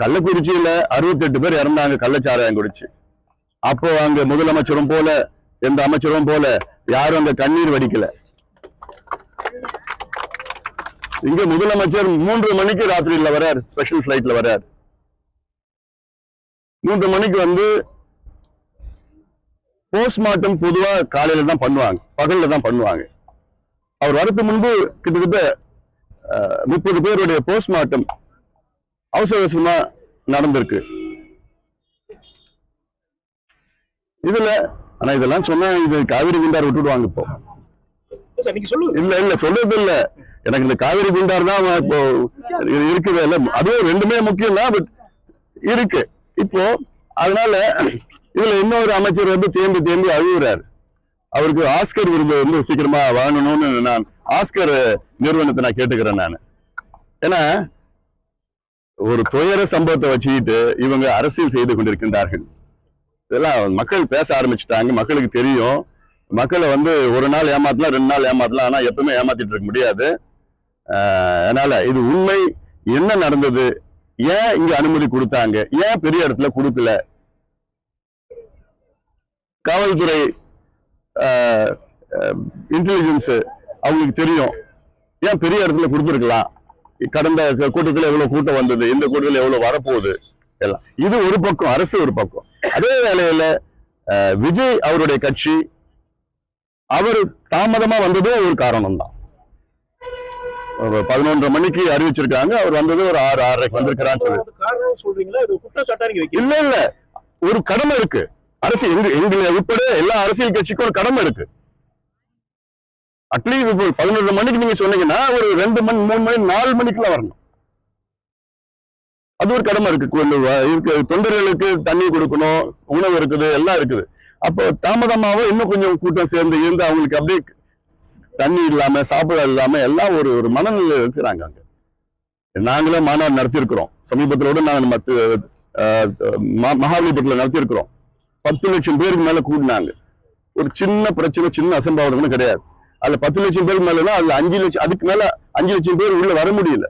கள்ளக்குறிச்சியில அறுபத்தெட்டு பேர் இறந்தாங்க கள்ளச்சாராயம் குடிச்சு. அப்போ அங்க முதலமைச்சரும் போல எந்த அமைச்சரும் போல யாரும் அந்த கண்ணீர் வடிக்கல. இங்க முதலமைச்சர் மூன்று மணிக்கு ராத்திரியில வரார் ஸ்பெஷல் பிளைட்ல வரார் மூன்று மணிக்கு வந்து போஸ்ட்மார்ட்டம் பொதுவா காலையில தான் பண்ணுவாங்க பகல்ல தான் பண்ணுவாங்க. அவர் வரத்து முன்பு கிட்டத்தட்ட முப்பது பேருடைய போஸ்ட்மார்ட்டம் அவசர அவசரமா நடந்திருக்கு. இதுல ஆனா இதெல்லாம் சொன்னா இது காவிரி குண்டார் விட்டுடுவாங்க இப்போ. இல்ல இல்ல சொல்றது இல்ல எனக்கு இந்த காவிரி குண்டார் தான் இப்போ இருக்குது. இல்ல அதுவும் ரெண்டுமே முக்கியம் தான் பட் இருக்கு. இப்போ அதனால இதுல இன்னொரு அமைச்சர் வந்து தேம்பி தேம்பி அழுகுறாரு. அவருக்கு ஆஸ்கர் விருது வந்து சீக்கிரமா வாங்கணும்னு நான் ஆஸ்கர் நிறுவனத்தை நான் கேட்டுக்கிறேன் நான். ஏன்னா ஒரு துயர சம்பவத்தை வச்சுக்கிட்டு இவங்க அரசியல் செய்து கொண்டிருக்கின்றார்கள். இதெல்லாம் மக்கள் பேச ஆரம்பிச்சுட்டாங்க மக்களுக்கு தெரியும். மக்களை வந்து ஒரு நாள் ஏமாத்தலாம் ரெண்டு நாள் ஏமாத்தலாம் ஆனால் எப்பவுமே ஏமாத்திட்டு இருக்க முடியாது. அதனால இது உண்மை. என்ன நடந்தது? ஏன் இங்க அனுமதி கொடுத்தாங்க? ஏன் பெரிய இடத்துல கொடுக்கல? காவல்துறை இன்டெலிஜென்ஸ் அவங்களுக்கு தெரியும். ஏன் பெரிய இடத்துல கொடுத்துருக்கலாம்? கடந்த கூட்டத்துல எவ்வளவு கூட்டம் வந்தது இந்த கூட்டத்துல எவ்வளவு வரப்போகுது எல்லாம். இது ஒரு பக்கம் அரசு ஒரு பக்கம். அதே வேளையில விஜய் அவருடைய கட்சி அவர் தாமதமா வந்ததும் ஒரு காரணம் தான் பதினொன்றரை மணிக்கு அறிவிச்சிருக்காங்க அவர் வந்தது ஒரு ஆறு ஆறரைக்கு வந்திருக்கிறான்னு சொல்லி. இல்ல இல்ல. ஒரு கடமை இருக்கு. அரசு எங்க எங்களை உட்பட எல்லா அரசியல் கட்சிக்கும் ஒரு கடமை இருக்கு. அட்லீஸ்ட் இப்போ பதினொரு மணிக்கு நீங்க சொன்னீங்கன்னா ஒரு ரெண்டு மணி மூணு மணி நாலு மணிக்குள்ள வரணும். அது ஒரு கடமை இருக்கு. இருக்கு. தொண்டர்களுக்கு தண்ணி கொடுக்கணும் உணவு இருக்குது எல்லாம் இருக்குது. அப்போ தாமதமாக இன்னும் கொஞ்சம் கூட்டம் சேர்ந்து இருந்து அவங்களுக்கு அப்படியே தண்ணி இல்லாம சாப்பிட இல்லாம எல்லாம் ஒரு ஒரு மனநிலை இருக்கிறாங்க அங்க. நாங்களே மாநாடு நடத்தியிருக்கிறோம். சமீபத்தில் கூட நாங்கள் மத்து ஆஹ் ம- நடத்தியிருக்கிறோம். பத்து லட்சம் பேருக்கு மேல கூடினாங்க. ஒரு சின்ன பிரச்சனை சின்ன அசம்பாவிதம் கிடையாது. அதுல பத்து லட்சம் பேருக்கு மேலனா அதுல அஞ்சு லட்சம் அதுக்கு மேல அஞ்சு லட்சம் பேர் உள்ள வர முடியல.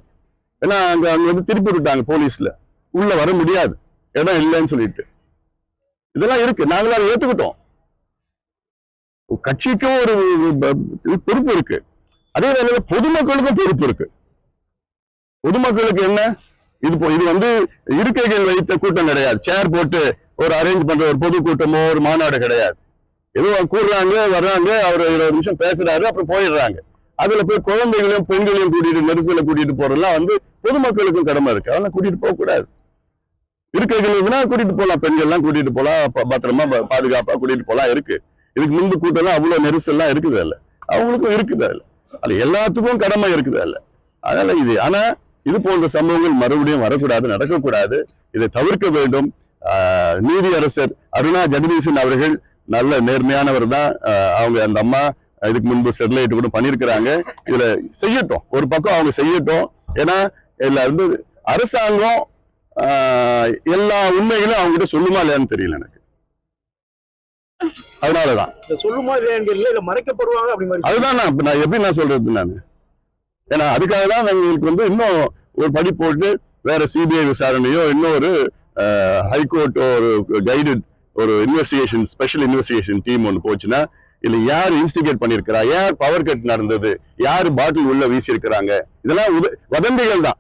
ஏன்னா அங்க அங்க வந்து திருப்பி விட்டாங்க போலீஸ்ல. உள்ள வர முடியாது. இடம் இல்லைன்னு சொல்லிட்டு. இதெல்லாம் இருக்கு. நாங்களும் அதை ஏத்துக்கிட்டோம். கட்சிக்கும் ஒரு பொறுப்பு இருக்கு. அதே வேளையில பொதுமக்களுக்கும் பொறுப்பு இருக்கு. பொதுமக்களுக்கு என்ன? இது போ- இது வந்து இருக்கைகள் வைத்த கூட்டம் கிடையாது. சேர் போட்டு ஒரு அரேஞ்ச் பண்ற ஒரு பொது கூட்டமோ ஒரு மாநாடு கிடையாது. ஏதோ கூடுறாங்க வர்றாங்க அவர் இருபது நிமிஷம் பேசுறாரு அப்புறம் போயிடுறாங்க. அதுல போய் குழந்தைகளையும் பெண்களையும் கூட்டிட்டு நெரிசல கூட்டிட்டு போறதுலாம் வந்து பொதுமக்களுக்கும் கடமை இருக்கு. அதெல்லாம் கூட்டிட்டு போக கூடாது. இருக்கைகள் இருந்தா கூட்டிட்டு போகலாம் பெண்கள் எல்லாம் கூட்டிட்டு போலாம். பத்திரமா பாதுகாப்பா கூட்டிட்டு போலாம். இருக்கு. இதுக்கு முன்பு கூட்டம்லாம் அவ்வளவு நெரிசல்லாம் இருக்குது அல்ல அவங்களுக்கும் இருக்குது அதுல. அது எல்லாத்துக்கும் கடமை இருக்குது அல்ல அதனால இது ஆனா இது போன்ற சம்பவங்கள் மறுபடியும் வரக்கூடாது நடக்கக்கூடாது. இதை தவிர்க்க வேண்டும். ஆஹ் நீதி அரசர் அருணா ஜெகதீசன் அவர்கள் நல்ல நேர்மையானவர் தான் அவங்க அந்த அம்மா இதுக்கு முன்பு ஸ்டெர்லைட் கூட பண்ணியிருக்கிறாங்க இதுல செய்யட்டும். ஒரு பக்கம் அவங்க செய்யட்டும். ஏன்னா இதுல வந்து அரசாங்கம் எல்லா உண்மைகளும் அவங்க கிட்ட சொல்லுமா இல்லையான்னு தெரியல எனக்கு. அதனாலதான். சொல்லுமா இல்லையான்னு தெரியல. இல்ல மறைக்கப்படுவாங்க அப்படி மாதிரி அதுதான் நான் எப்படி நான் சொல்றது நான்? ஏன்னா அதுக்காக தான் எங்களுக்கு வந்து இன்னும் ஒரு படி போட்டு வேற சிபிஐ விசாரணையோ இன்னொரு ஹைகோர்ட் ஒரு கைடட் ஒரு இன்வெஸ்டிகேஷன் ஸ்பெஷல் இன்வெஸ்டிகேஷன் டீம் ஒன்று போச்சுன்னா இல்ல யார் இன்ஸ்டிகேட் பண்ணிருக்கிறா? யார் பவர் கட் நடந்தது? யார் பாட்டில் உள்ள வீசி இருக்கிறாங்க இதெல்லாம் உத- வதந்திகள் தான்.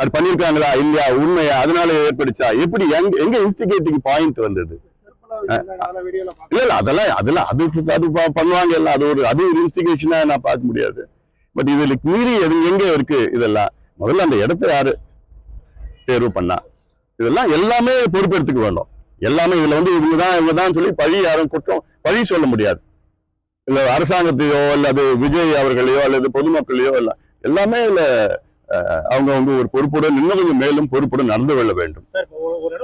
அது பண்ணிருக்காங்களா? இல்லையா? உண்மையா? அதனால ஏற்படுச்சா? எப்படி எங்க எங்க இன்ஸ்டிகேட்டிங் பாயிண்ட் வந்தது? இல்ல இல்ல அதெல்லாம் அதெல்லாம் அது அது பண்ணுவாங்க எல்லாம். அது ஒரு அது ஒரு இன்ஸ்டிகேஷனா நான் பார்க்க முடியாது. பட் இதுல மீறி எது எங்க இருக்கு? இதெல்லாம். முதல்ல அந்த இடத்த யாரு தேர்வு பண்ணா? இதெல்லாம் எல்லாமே பொறுப்பெடுத்துக்க வேண்டும். எல்லாமே இதுல வந்து இவங்க தான் இவங்க தான் சொல்லி பழி யாரும் குற்றம் பழி சொல்ல முடியாது. இல்ல அரசாங்கத்தையோ அல்லது விஜய் அவர்களையோ அல்லது பொதுமக்களையோ இல்ல எல்லாமே இல்ல அவங்க வந்து ஒரு பொறுப்புடன் இன்னும் கொஞ்சம் மேலும் பொறுப்புடன் நடந்து கொள்ள வேண்டும்.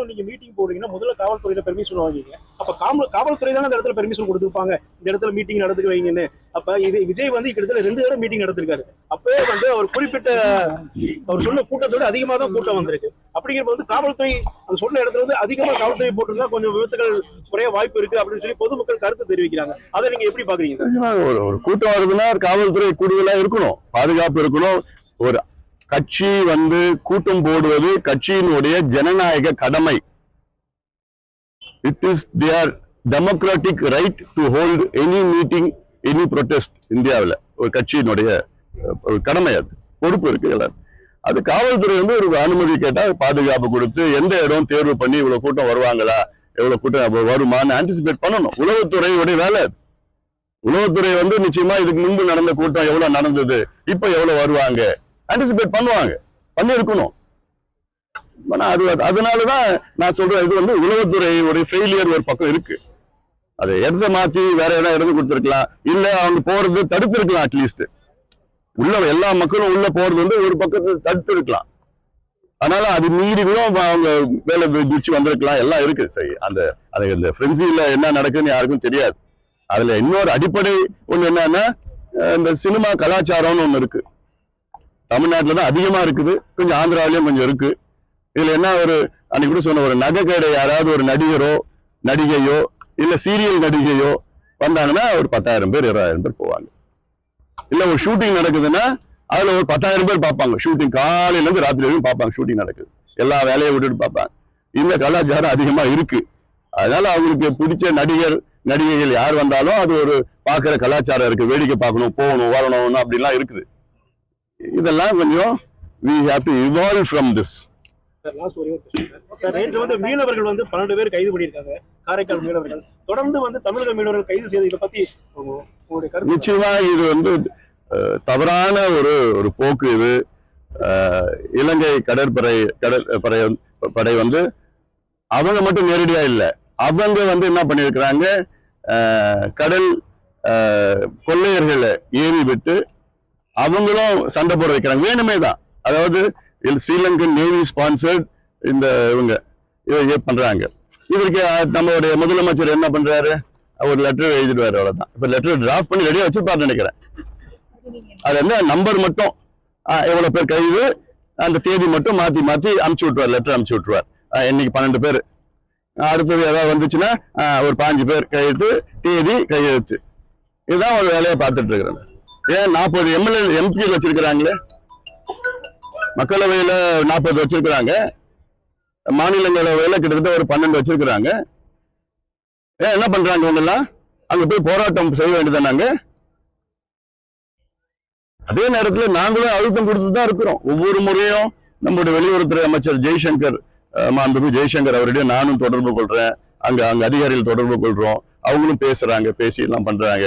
இடம் நீங்க மீட்டிங் போறீங்கன்னா முதல்ல காவல்துறையில பெர்மிஷன் வாங்கிங்க. அப்ப காவல் காவல்துறை தானே அந்த இடத்துல பெர்மிஷன் கொடுத்துருப்பாங்க. இந்த இடத்துல மீட்டிங் நடத்துக்கு வைங்கன்னு. அப்ப இது விஜய் வந்து கிட்டத்தட்ட ரெண்டு தடவை மீட்டிங் நடத்திருக்காரு. அப்பவே வந்து அவர் குறிப்பிட்ட அவர் சொன்ன கூட்டத்தோட அதிகமா தான் கூட்டம் வந்திருக்கு. அப்படிங்கிறப்ப வந்து காவல்துறை அந்த சொன்ன இடத்துல வந்து அதிகமா காவல்துறை போட்டிருந்தா கொஞ்சம் விபத்துகள் குறைய வாய்ப்பு இருக்கு அப்படின்னு சொல்லி பொதுமக்கள் கருத்து தெரிவிக்கிறாங்க. அதை நீங்க எப்படி பாக்குறீங்க? ஒரு ஒரு கூட்டம் வருதுன்னா காவல்துறை கூடுதலா இருக்கணும். பாதுகாப்பு இருக்கணும். ஒரு கட்சி வந்து கூட்டம் போடுவது கட்சியினுடைய ஜனநாயக கடமை. It is their democratic right to hold any meeting any protest இந்தியாவில். ஒரு கட்சியினுடைய கடமை அது. பொறுப்பு இருக்கு எல்லாரும். அது காவல்துறை வந்து ஒரு அனுமதி கேட்டால் பாதுகாப்பு கொடுத்து எந்த இடம் தேர்வு பண்ணி இவ்வளவு கூட்டம் வருவாங்களா எவ்வளவு கூட்டம் வருமானு வருமான்னு ஆன்டிசிபேட் பண்ணணும். உளவுத்துறையுடைய வேலை அது. உளவுத்துறை வந்து நிச்சயமா இதுக்கு முன்பு நடந்த கூட்டம் எவ்வளவு நடந்தது இப்ப எவ்வளவு வருவாங்க அண்டிசிபேட் பண்ணுவாங்க. பண்ணியிருக்கணும் ஆனா அது அதனாலதான் நான் சொல்றேன் இது வந்து உளவுத்துறையுடைய ஃபெயிலியர் ஒரு பக்கம் இருக்கு. அதை இடத்த மாத்தி வேற இடம் எடுத்து கொடுத்துருக்கலாம். இல்ல அவங்க போறது தடுத்திருக்கலாம் அட்லீஸ்ட் உள்ள எல்லா மக்களும் உள்ள போறது வந்து ஒரு பக்கத்துல தடுத்து இருக்கலாம் அதனால அது மீறி கூட அவங்க வேலை குச்சி வந்திருக்கலாம். எல்லாம் இருக்கு. சரி அந்த அது இந்த ஃப்ரெண்ட்ஸில என்ன நடக்குதுன்னு யாருக்கும் தெரியாது. அதுல இன்னொரு அடிப்படை ஒண்ணு என்னன்னா இந்த சினிமா கலாச்சாரம்னு ஒன்று இருக்கு. தமிழ்நாட்டில் தான் அதிகமாக இருக்குது. கொஞ்சம் ஆந்திராவிலையும் கொஞ்சம் இருக்குது இதில் என்ன ஒரு அன்னைக்கு கூட சொன்ன ஒரு நகை கடை யாராவது ஒரு நடிகரோ நடிகையோ இல்லை சீரியல் நடிகையோ வந்தாங்கன்னா ஒரு பத்தாயிரம் பேர் இருபதாயிரம் பேர் போவாங்க. இல்லை ஒரு ஷூட்டிங் நடக்குதுன்னா அதில் ஒரு பத்தாயிரம் பேர் பார்ப்பாங்க. ஷூட்டிங் காலையிலேருந்து ராத்திரி வரைக்கும் பார்ப்பாங்க ஷூட்டிங் நடக்குது. எல்லா வேலையை விட்டுட்டு பார்ப்பாங்க. இந்த கலாச்சாரம் அதிகமாக இருக்குது அதனால் அவங்களுக்கு பிடிச்ச நடிகர் நடிகைகள் யார் வந்தாலும் அது ஒரு பார்க்குற கலாச்சாரம் இருக்குது வேடிக்கை பார்க்கணும் போகணும் வரணும்னு அப்படிலாம் இருக்குது. இதெல்லாம் கொஞ்சம் we have to evolve from this வந்து மீனவர்கள் வந்து பன்னெண்டு பேர் கைது பண்ணியிருக்காங்க. காரைக்கால் மீனவர்கள். தொடர்ந்து வந்து தமிழக மீனவர்கள் கைது செய்து இதை பத்தி நிச்சயமா இது வந்து தவறான ஒரு ஒரு போக்கு இது. இலங்கை கடற்படை கடல் படை வந்து- அவங்க மட்டும் நேரடியா இல்ல. அவங்க வந்து என்ன பண்ணியிருக்கிறாங்க? கடல் கொள்ளையர்களை ஏறி விட்டு அவங்களும் சண்டை போட வைக்கிறாங்க. வேணுமே தான். அதாவது இது ஸ்ரீலங்கன் நேவி ஸ்பான்சர்ட் இந்த இவங்க இதை பண்றாங்க. இதற்கு நம்மளுடைய முதலமைச்சர் என்ன பண்றாரு? ஒரு லெட்டர் எழுதிடுவார் அவ்வளவுதான். இப்ப லெட்டர் டிராஃப்ட் பண்ணி ரெடியா வச்சிருப்பாருன்னு நினைக்கிறேன். அது என்ன? நம்பர் மட்டும். ஆஹ், எவ்வளவு பேர் கைது? அந்த தேதி மட்டும் மாத்தி மாத்தி அமுச்சு விட்டுருவார். லெட்டர் அமுச்சு விட்டுருவார். இன்னைக்கு பன்னெண்டு பேர். அடுத்தது ஏதாவது வந்துச்சுன்னா ஒரு பாஞ்சு பேர் கையெழுத்து தேதி கையெழுத்து. இதுதான் ஒரு வேலையை பார்த்துட்டு இருக்கிறேன். ஏன் நாற்பது எம்எல்ஏ எம்பி வச்சிருக்கிறாங்களே? மக்களவையில் நாற்பது வச்சிருக்கிறாங்க. மாநிலங்களவையில் கிட்டத்தட்ட ஒரு பன்னெண்டு வச்சிருக்கிறாங்க. ஏன் என்ன பண்றாங்க இவங்கெல்லாம்? அங்கே போய் போராட்டம் செய்ய வேண்டியதானாங்க அதே நேரத்தில் நாங்களும் அழுத்தம் கொடுத்து தான் இருக்கிறோம். ஒவ்வொரு முறையும் நம்முடைய வெளியுறவுத்துறை அமைச்சர் ஜெய்சங்கர் மாண்புக்கு ஜெய்சங்கர் அவருடைய நானும் தொடர்பு கொள்றேன். அங்கே அங்கே அதிகாரிகள் தொடர்பு கொள்கிறோம் அவங்களும் பேசுகிறாங்க பேசி எல்லாம் பண்ணுறாங்க